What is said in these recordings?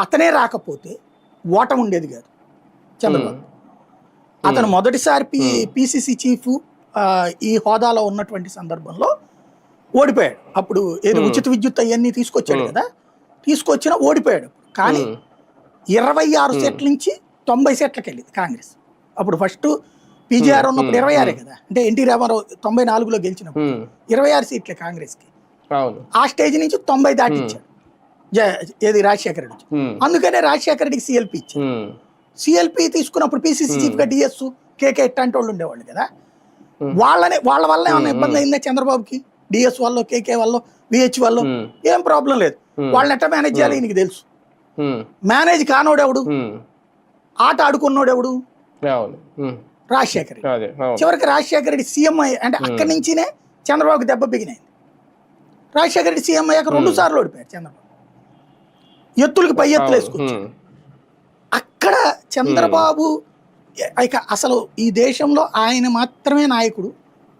అతనే రాకపోతే ఓటమి ఉండేది కాదు. చంద్రబాబు. అతను మొదటిసారి పి పిసిసి చీఫ్ ఈ హోదాలో ఉన్నటువంటి సందర్భంలో ఓడిపోయాడు. అప్పుడు ఏది ఉచిత విద్యుత్ అవన్నీ తీసుకొచ్చాడు కదా తీసుకొచ్చినా ఓడిపోయాడు. కానీ ఇరవై ఆరు సెట్ల నుంచి తొంభై సెట్లకి వెళ్ళింది కాంగ్రెస్. అప్పుడు ఫస్ట్ పీజీఆర్ ఉన్నప్పుడు ఇరవై ఆరే కదా అంటే ఎన్టీ రామారావు తొంభై నాలుగులో గెలిచినప్పుడు ఇరవై ఆరు సీట్లే కాంగ్రెస్కి. ఆ స్టేజ్ నుంచి తొంభై దాటిచ్చాడు జ- ఏది రాజశేఖర రెడ్డి అందుకనే రాజశేఖర రెడ్డికి సిఎల్పి ఇచ్చాడు ఉమ్, సిఎల్పి తీసుకున్నప్పుడు పిసిసి చీఫ్గా డిఎస్ కేకే ఇట్లాంటి వాళ్ళు ఉండేవాళ్ళు కదా. వాళ్ళనే వాళ్ళ వల్ల ఏమైనా ఇబ్బంది అయిందా చంద్రబాబుకి? డిఎస్ వల్ల కేకే వల్ల విహెచ్ వల్ల? ఉమ్, ఏం ప్రాబ్లం లేదు. వాళ్ళని ఎట్లా మేనేజ్ చేయాలి నీకు తెలుసు. మేనేజ్ కానోడెవడు ఆట ఆడుకున్నోడెవడు రాజశేఖర రెడ్డి. చివరికి రాజశేఖర రెడ్డి సీఎం అంటే అక్కడి నుంచినే చంద్రబాబుకి దెబ్బ బిగినాయి రాజశేఖర రెడ్డి సీఎం అయ్యాక రెండు సార్లు ఓడిపోయారు చంద్రబాబు. ఎత్తులకి పై ఎత్తులు వేసుకొచ్చారు ఉమ్, అక్కడ చంద్రబాబు ఇక అసలు ఈ దేశంలో ఆయన మాత్రమే నాయకుడు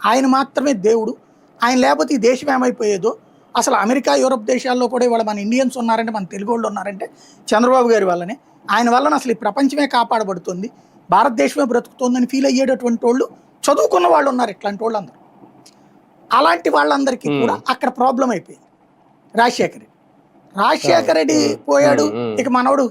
ఆయన మాత్రమే దేవుడు ఆయన లేకపోతే ఈ దేశం ఏమైపోయేదో అసలు అమెరికా యూరప్ దేశాల్లో కూడా ఇవాళ మన ఇండియన్స్ ఉన్నారంటే మన తెలుగు వాళ్ళు ఉన్నారంటే చంద్రబాబు గారి వల్లనే. ఆయన వలన అసలు ఈ ప్రపంచమే కాపాడబడుతుంది భారతదేశమే బ్రతుకుతుందని ఫీల్ అయ్యేటటువంటి వాళ్ళు చదువుకున్న వాళ్ళు ఉన్నారు ఇట్లాంటి వాళ్ళు అందరూ అలాంటి వాళ్ళందరికీ కూడా అక్కడ ప్రాబ్లం అయిపోయింది. రాజశేఖర్ రాజశేఖర రెడ్డి పోయాడు. ఇక మనవడు